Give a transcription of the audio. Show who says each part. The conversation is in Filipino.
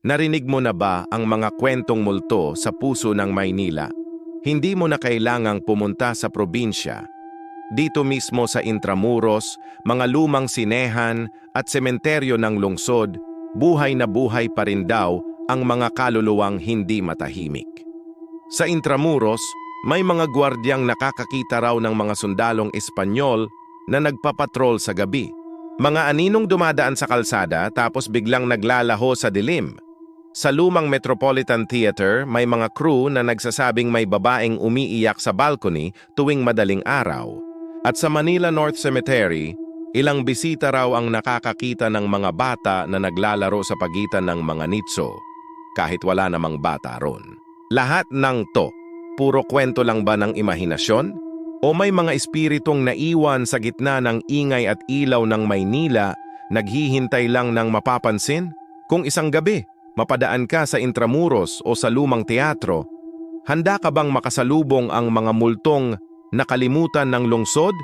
Speaker 1: Narinig mo na ba ang mga kwentong multo sa puso ng Maynila? Hindi mo na kailangang pumunta sa probinsya. Dito mismo sa Intramuros, mga lumang sinehan at sementeryo ng lungsod, buhay na buhay pa rin daw ang mga kaluluwang hindi matahimik. Sa Intramuros, may mga gwardyang nakakakita raw ng mga sundalong Espanyol na nagpapatrol sa gabi. Mga aninong dumadaan sa kalsada tapos biglang naglalaho sa dilim. Sa lumang Metropolitan Theater, may mga crew na nagsasabing may babaeng umiiyak sa balcony tuwing madaling araw. At sa Manila North Cemetery, ilang bisita raw ang nakakakita ng mga bata na naglalaro sa pagitan ng mga nitso, kahit wala namang bata ron. Lahat ng to, puro kwento lang ba ng imahinasyon? O may mga espiritong naiwan sa gitna ng ingay at ilaw ng Maynila, naghihintay lang ng mapapansin? Kung isang gabi, mapadaan ka sa Intramuros o sa lumang teatro, handa ka bang makasalubong ang mga multong nakalimutan ng lungsod